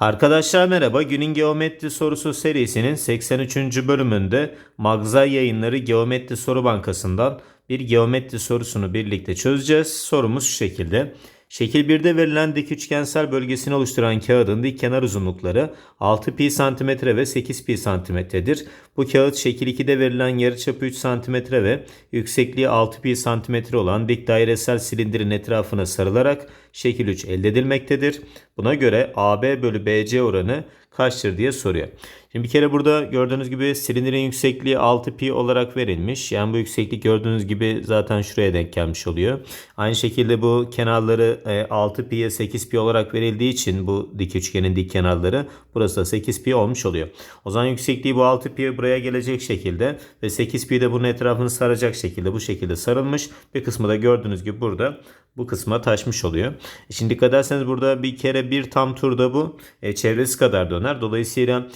Arkadaşlar merhaba. Günün Geometri Sorusu serisinin 83. bölümünde Magzay Yayınları Geometri Soru Bankası'ndan bir geometri sorusunu birlikte çözeceğiz. Sorumuz şu şekilde. Şekil 1'de verilen dik üçgensel bölgesini oluşturan kağıdın dik kenar uzunlukları 6 pi santimetre ve 8 pi santimetredir. Bu kağıt şekil 2'de verilen yarıçapı 3 santimetre ve yüksekliği 6 pi santimetre olan dik dairesel silindirin etrafına sarılarak şekil 3 elde edilmektedir. Buna göre AB bölü BC oranı kaçtır diye soruyor. Şimdi bir kere burada gördüğünüz gibi silindirin yüksekliği 6 pi olarak verilmiş. Yani bu yükseklik gördüğünüz gibi zaten şuraya denk gelmiş oluyor. Aynı şekilde bu kenarları e, 6 pi'ye 8 pi olarak verildiği için bu dik üçgenin dik kenarları burası da 8 pi olmuş oluyor. O zaman yüksekliği bu 6 pi buraya gelecek şekilde ve 8 pi de bunun etrafını saracak şekilde bu şekilde sarılmış. Bir kısmı da gördüğünüz gibi burada bu kısma taşmış oluyor. E Şimdi dikkat ederseniz burada bir kere bir tam turda bu e, çevresi kadar döner. Dolayısıyla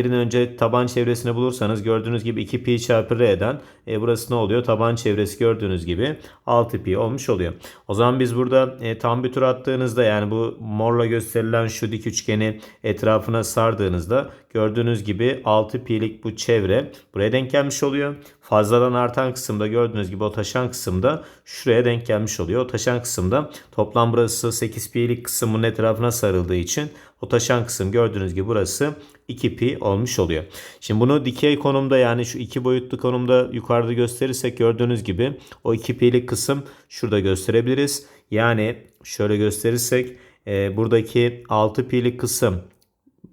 silindirin önce taban çevresini bulursanız gördüğünüz gibi 2 pi çarpı r'den e, burası ne oluyor? Taban çevresi gördüğünüz gibi 6 pi olmuş oluyor. O zaman biz burada e, tam bir tur attığınızda yani bu morla gösterilen şu dik üçgeni etrafına sardığınızda gördüğünüz gibi 6 pi'lik bu çevre buraya denk gelmiş oluyor. Fazladan artan kısımda gördüğünüz gibi o taşan kısımda şuraya denk gelmiş oluyor. O taşan kısımda toplam burası 8 pi'lik kısmın etrafına sarıldığı için o taşan kısım gördüğünüz gibi burası 2 pi olmuş oluyor. Şimdi bunu dikey konumda yani şu iki boyutlu konumda yukarıda gösterirsek gördüğünüz gibi o 2 pi'lik kısım şurada gösterebiliriz. Yani şöyle gösterirsek e, buradaki 6 pi'lik kısım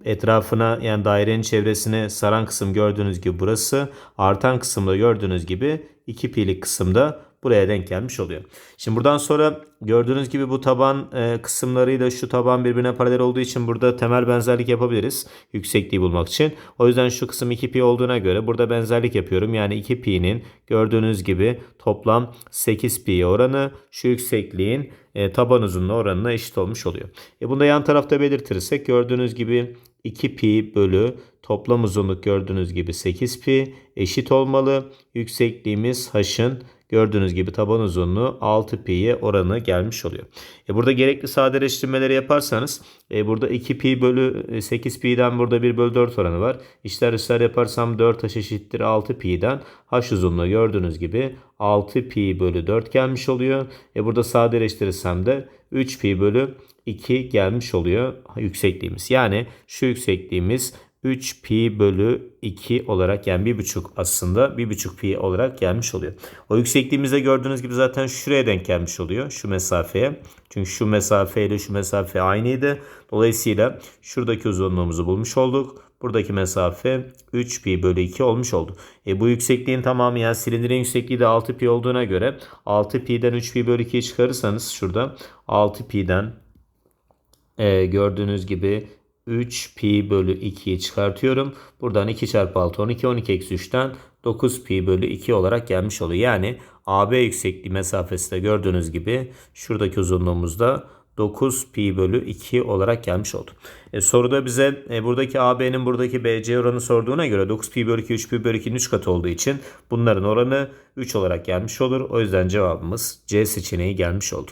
etrafına yani dairenin çevresine saran kısım gördüğünüz gibi burası. Artan kısımda gördüğünüz gibi 2 pi'lik kısımda buraya denk gelmiş oluyor. Şimdi buradan sonra gördüğünüz gibi bu taban e, kısımlarıyla şu taban birbirine paralel olduğu için burada temel benzerlik yapabiliriz. Yüksekliği bulmak için. O yüzden şu kısım 2 pi olduğuna göre burada benzerlik yapıyorum. Yani 2 pi'nin gördüğünüz gibi toplam 8 pi oranı şu yüksekliğin e, taban uzunluğu oranına eşit olmuş oluyor. E bunu da yan tarafta belirtirsek gördüğünüz gibi 2 pi bölü toplam uzunluk gördüğünüz gibi 8 pi eşit olmalı. Yüksekliğimiz h'ın gördüğünüz gibi taban uzunluğu 6 pi'ye oranı gelmiş oluyor. E burada gerekli sadeleştirmeleri yaparsanız e burada 2 pi bölü 8 pi'den burada 1 bölü 4 oranı var. İşler işler yaparsam 4 h eşittir 6 pi'den h uzunluğu gördüğünüz gibi 6 pi bölü 4 gelmiş oluyor. E burada sadeleştirirsem de 3 pi bölü 2 gelmiş oluyor yüksekliğimiz. Yani şu yüksekliğimiz 3 pi bölü 2 olarak yani 1,5 aslında 1,5 pi olarak gelmiş oluyor. O yüksekliğimizde gördüğünüz gibi zaten şuraya denk gelmiş oluyor şu mesafeye. Çünkü şu mesafe ile şu mesafe aynıydı. Dolayısıyla şuradaki uzunluğumuzu bulmuş olduk. Buradaki mesafe 3 pi bölü 2 olmuş oldu. E bu yüksekliğin tamamı yani silindirin yüksekliği de 6 pi olduğuna göre 6 pi'den 3 pi bölü 2'yi çıkarırsanız şurada 6 pi'den e, gördüğünüz gibi 3 pi bölü 2'yi çıkartıyorum. Buradan 2 çarpı 6 12 12 eksi 3'ten 9 pi bölü 2 olarak gelmiş oluyor. Yani AB yüksekliği mesafesi de gördüğünüz gibi şuradaki uzunluğumuzda 9 pi bölü 2 olarak gelmiş oldu. E, soruda bize e, buradaki AB'nin buradaki BC oranı sorduğuna göre 9 pi bölü 2 3 pi bölü 2'nin 3 katı olduğu için bunların oranı 3 olarak gelmiş olur. O yüzden cevabımız C seçeneği gelmiş oldu.